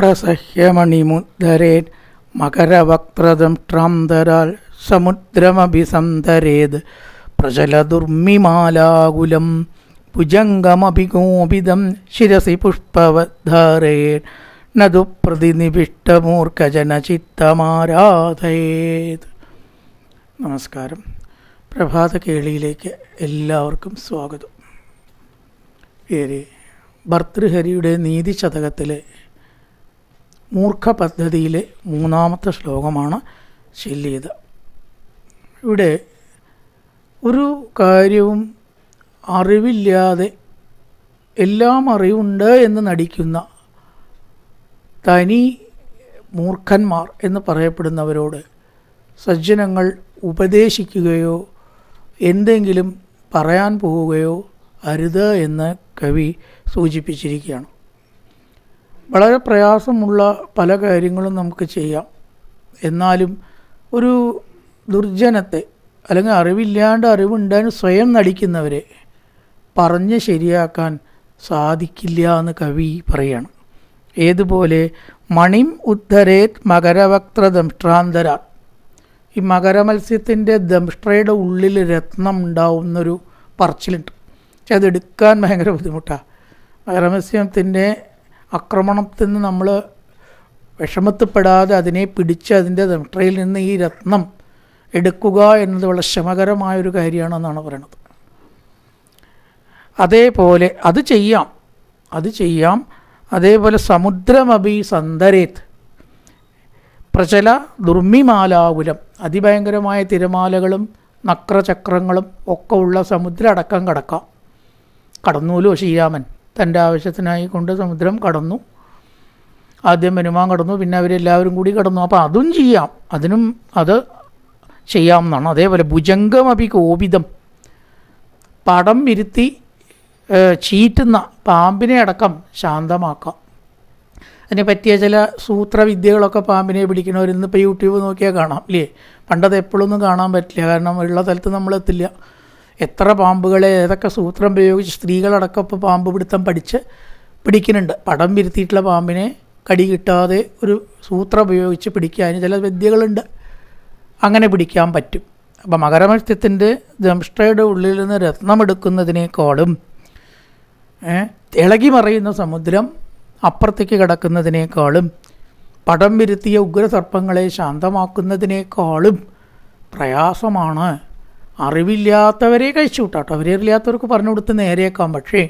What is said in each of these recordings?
പ്രസഹ്യമണിമുദ്ധരേൻ ധരാൽ സമുദ്രമഭിസന്ധരേത് പ്രചലദുർമിമാലാകുലം ഭുജംഗമഭിഗോപിതം ശിരസി പുഷ്പവദ്ധാരേൻ നതു പ്രതിനിവിഷ്ടമൂർഖജനചിത്തമാരാധയേത്. നമസ്കാരം. പ്രഭാത കേളിയിലേക്ക് എല്ലാവർക്കും സ്വാഗതം. പേര് ഭർത്തൃഹരിയുടെ നീതി ശതകത്തിലെ മൂർഖ പദ്ധതിയിലെ മൂന്നാമത്തെ ശ്ലോകമാണ് ചൊല്ലിയത് ഇവിടെ ഒരു കാര്യവും അറിവില്ലാതെ എല്ലാം അറിവുണ്ട് എന്ന് നടിക്കുന്ന തനി മൂർഖന്മാർ എന്ന് പറയപ്പെടുന്നവരോട് സജ്ജനങ്ങൾ ഉപദേശിക്കുകയോ എന്തെങ്കിലും പറയാൻ പോവുകയോ അരുത് എന്ന് കവി സൂചിപ്പിച്ചിരിക്കുകയാണ്. വളരെ പ്രയാസമുള്ള പല കാര്യങ്ങളും നമുക്ക് ചെയ്യാം. എന്നാലും ഒരു ദുർജനത്തെ അല്ലെങ്കിൽ അറിവില്ലാണ്ട് അറിവുണ്ടാൻ സ്വയം നടിക്കുന്നവരെ പറഞ്ഞ് ശരിയാക്കാൻ സാധിക്കില്ല എന്ന് കവി പറയാണ്. ഏതുപോലെ മണിം ഉദ്ധരേത് മകരവക്ത്ര ദംഷ്ട്രാന്തര. ഈ മകരമത്സ്യത്തിന്റെ ദംഷ്ട്രയുടെ ഉള്ളിൽ രത്നം ഉണ്ടാവുന്നൊരു പറച്ചിലുണ്ട്. പക്ഷെ അതെടുക്കാൻ ഭയങ്കര ബുദ്ധിമുട്ടാണ് മകരമത്സ്യത്തിന്റെ ആക്രമണത്തിൽ നിന്ന് നമ്മൾ വിഷമത്തിൽപ്പെടാതെ അതിനെ പിടിച്ച് അതിന്റെ ദംഷ്ട്രയിൽ നിന്ന് ഈ രത്നം എടുക്കുക എന്നത് വളരെ ശ്രമകരമായൊരു കാര്യമാണെന്നാണ് പറയണത്. അതേപോലെ അത് ചെയ്യാം. അത് ചെയ്യാം. അതേപോലെ സമുദ്രമബി സന്ദരേത് പ്രചല ദുർമിമാലാകുലം. അതിഭയങ്കരമായ തിരമാലകളും നക്രചക്രങ്ങളും ഒക്കെ ഉള്ള സമുദ്രം അടക്കം കടക്കാം. കടന്നൂലോ ശ്രീരാമൻ തന്റെ ആവശ്യത്തിനായി കൊണ്ട് സമുദ്രം കടന്നു. ആദ്യം ഹനുമാൻ കടന്നു പിന്നെ അവരെല്ലാവരും കൂടി കടന്നു. അപ്പോൾ അതും ചെയ്യാം. അതിനും അത് ചെയ്യാം എന്നാണ് അതേപോലെ ഭുജംഗമഭി കോപിതം പടം വിരുത്തി ചീറ്റുന്ന പാമ്പിനെ അടക്കം ശാന്തമാക്കാം. അതിനെ പറ്റിയ ചില സൂത്രവിദ്യകളൊക്കെ പാമ്പിനെ പിടിക്കണവർ ഇന്നിപ്പോൾ യൂട്യൂബ് നോക്കിയാൽ കാണാം ഇല്ലേ? പണ്ടത് എപ്പോഴൊന്നും കാണാൻ പറ്റില്ല. കാരണം ഉള്ള സ്ഥലത്ത് നമ്മളെത്തില്ല എത്ര പാമ്പുകളെ ഏതൊക്കെ സൂത്രം പ്രയോഗിച്ച് സ്ത്രീകളടക്കം ഇപ്പോൾ പാമ്പ് പിടുത്തം പഠിച്ച് പിടിക്കുന്നുണ്ട്. പടം വിരുത്തിയിട്ടുള്ള പാമ്പിനെ കടി കിട്ടാതെ ഒരു സൂത്രം ഉപയോഗിച്ച് പിടിക്കാൻ ചില വിദ്യകളുണ്ട്. അങ്ങനെ പിടിക്കാൻ പറ്റും. അപ്പോൾ മകരമത്സ്യത്തിന്റെ ദംഷ്ട്രയുടെ ഉള്ളിൽ നിന്ന് രത്നമെടുക്കുന്നതിനേക്കാളും ഇളകി മറയുന്ന സമുദ്രം അപ്പുറത്തേക്ക് കിടക്കുന്നതിനേക്കാളും പടം വിരുത്തിയ ഉഗ്രസർപ്പങ്ങളെ ശാന്തമാക്കുന്നതിനേക്കാളും പ്രയാസമാണ് അറിവില്ലാത്തവരെ കഴിച്ചു വിട്ടാട്ടോ. അവരറിയാത്തവർക്ക് പറഞ്ഞു കൊടുത്ത് നേരെയാക്കാം. പക്ഷേ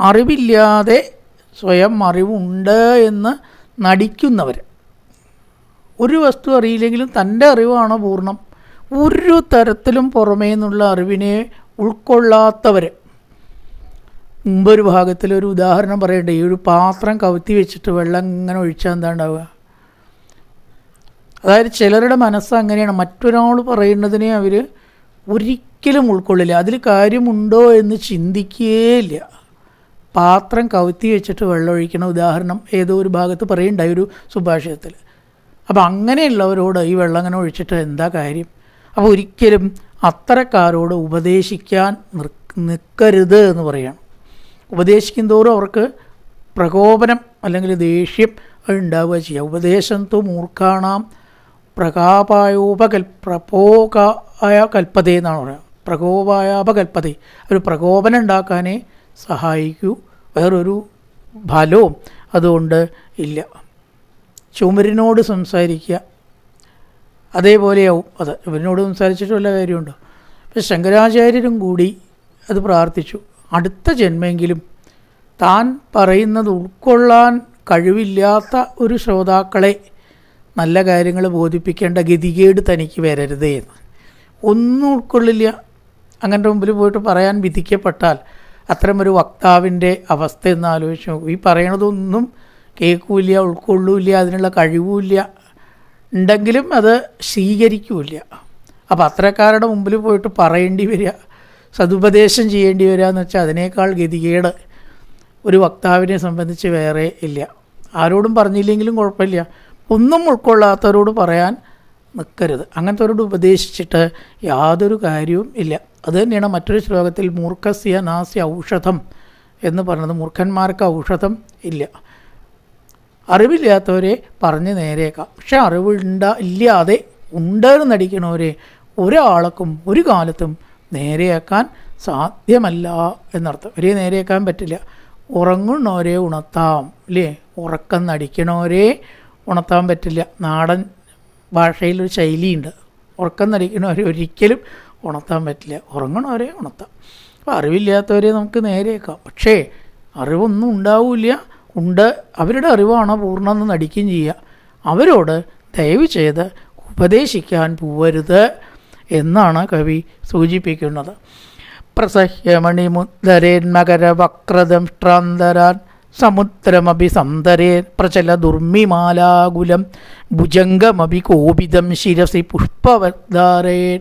അറിവില്ലാതെ സ്വയം അറിവുണ്ട് എന്ന് നടിക്കുന്നവർ. ഒരു വസ്തു അറിയില്ലെങ്കിലും തന്റെ അറിവാണോ പൂർണം? ഒരു തരത്തിലും പുറമേ നിന്നുള്ള അറിവിനെ ഉൾക്കൊള്ളാത്തവർ. മുമ്പൊരു ഭാഗത്തിൽ ഒരു ഉദാഹരണം പറയട്ടെ ഈ ഒരു പാത്രം കവുത്തി വെച്ചിട്ട് വെള്ളം ഇങ്ങനെ ഒഴിച്ചാൽ എന്താ ഉണ്ടാവുക അതായത് ചിലരുടെ മനസ്സ് അങ്ങനെയാണ്. മറ്റൊരാൾ പറയുന്നതിനെ അവർ ഒരിക്കലും ഉൾക്കൊള്ളില്ല. അതിൽ കാര്യമുണ്ടോ എന്ന് ചിന്തിക്കുകയില്ല പാത്രം കവുത്തി വെച്ചിട്ട് വെള്ളം ഒഴിക്കണ ഉദാഹരണം ഏതോ ഒരു ഭാഗത്ത് പറയുണ്ടായി ഒരു സുഭാഷിതത്തിൽ അപ്പോൾ അങ്ങനെയുള്ളവരോട് ഈ വെള്ളം അങ്ങനെ ഒഴിച്ചിട്ട് എന്താ കാര്യം? അപ്പോൾ ഒരിക്കലും അത്തരക്കാരോട് ഉപദേശിക്കാൻ നിൽക്കരുത് എന്ന് പറയണം. ഉപദേശിക്കും തോറും അവർക്ക് പ്രകോപനം അല്ലെങ്കിൽ ദേഷ്യം ഉണ്ടാവുക ചെയ്യുക ഉപദേശം തോ മൂർഖാണാം പ്രകാപായോപകൽ പ്രപോകായ കൽപ്പതേ എന്നാണ് പറയുക പ്രകോപായാപകൽപ്പതേ. ഒരു പ്രകോപനം ഉണ്ടാക്കാനേ സഹായിക്കൂ. വേറൊരു ഫലവും അതുകൊണ്ട് ഇല്ല. ചുമരിനോട് സംസാരിക്കുക. അതേപോലെയാവും അത്. ചുമരിനോട് സംസാരിച്ചിട്ട് വല്ല കാര്യമുണ്ടോ? പക്ഷെ ശങ്കരാചാര്യരും കൂടി അത് പ്രാർത്ഥിച്ചു. അടുത്ത ജന്മെങ്കിലും താൻ പറയുന്നത് ഉൾക്കൊള്ളാൻ കഴിവില്ലാത്ത ഒരു ശ്രോതാക്കളെ നല്ല കാര്യങ്ങൾ ബോധിപ്പിക്കേണ്ട ഗതികേട് തനിക്ക് വരരുതേ എന്ന്. ഒന്നും ഉൾക്കൊള്ളില്ല. അങ്ങനെ മുമ്പിൽ പോയിട്ട് പറയാൻ വിധിക്കപ്പെട്ടാൽ അത്തരമൊരു വക്താവിന്റെ അവസ്ഥ എന്ന് ആലോചിച്ചു ഈ പറയണതൊന്നും കേൾക്കൂല ഉൾക്കൊള്ളൂല്ല അതിനുള്ള കഴിവുമില്ല. ഉണ്ടെങ്കിലും അത് സ്വീകരിക്കൂല അപ്പോൾ അത്തരക്കാരുടെ മുമ്പിൽ പോയിട്ട് പറയേണ്ടി വരിക സതുപദേശം ചെയ്യേണ്ടി വരിക എന്ന് വെച്ചാൽ അതിനേക്കാൾ ഗതികേട് ഒരു വക്താവിനെ സംബന്ധിച്ച് വേറെ ഇല്ല. ആരോടും പറഞ്ഞില്ലെങ്കിലും കുഴപ്പമില്ല. ഒന്നും ഉൾക്കൊള്ളാത്തവരോട് പറയാൻ നിൽക്കരുത് അങ്ങനത്തെവരോട് ഉപദേശിച്ചിട്ട് യാതൊരു കാര്യവും ഇല്ല. അത് തന്നെയാണ് മറ്റൊരു ശ്ലോകത്തിൽ മൂർഖസ്യ നാസ്യ ഔഷധം എന്ന് പറയുന്നത് മൂർഖന്മാർക്ക് ഔഷധം ഇല്ല. അറിവില്ലാത്തവരെ പറഞ്ഞ് നേരേക്കാം. പക്ഷെ അറിവുണ്ട ഇല്ലാതെ ഉണ്ടെന്ന് നടിക്കണവരെ ഒരാൾക്കും ഒരു കാലത്തും നേരെയാക്കാൻ സാധ്യമല്ല എന്നർത്ഥം. ഒരേ നേരെയാക്കാൻ പറ്റില്ല. ഉറങ്ങുന്നവരെ ഉണർത്താം. അല്ലേ ഉറക്കം നടിക്കണവരെ ഉണർത്താൻ പറ്റില്ല. നാടൻ ഭാഷയിലൊരു ശൈലിയുണ്ട്. ഉറക്കം നടിക്കണവരെ ഒരിക്കലും ഉണർത്താൻ പറ്റില്ല. ഉറങ്ങണവരെ ഉണർത്താം. അപ്പോൾ അറിവില്ലാത്തവരെ നമുക്ക് നേരെയേക്കാം പക്ഷേ അറിവൊന്നും ഉണ്ടാവില്ല. ഉണ്ട്. അവരുടെ അറിവാണ് പൂർണമെന്ന് നടിക്കുകയും ചെയ്യുക. അവരോട് ദയവ് ചെയ്ത് ഉപദേശിക്കാൻ പോവരുത് എന്നാണ് കവി സൂചിപ്പിക്കുന്നത്. പ്രസഹ്യമണിമുദ്രേൻ മകരവക്രദംഷ്ട്രാന്തരാൻ സമുദ്രമഭിസന്തരേൻ പ്രചല ദുർമിമാലാകുലം ഭുജംഗമഭി കോപിതം ശിരസി പുഷ്പവദ്ധാരേ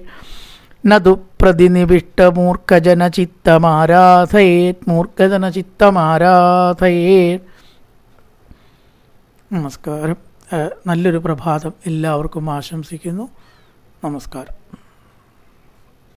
നതു പ്രതിനിവിഷ്ടമൂർഖജനചിത്തമാരാധയേത് മൂർഖജനചിത്തമാരാധയേത്. നമസ്കാരം. നല്ലൊരു പ്രഭാതം എല്ലാവർക്കും ആശംസിക്കുന്നു. നമസ്കാരം.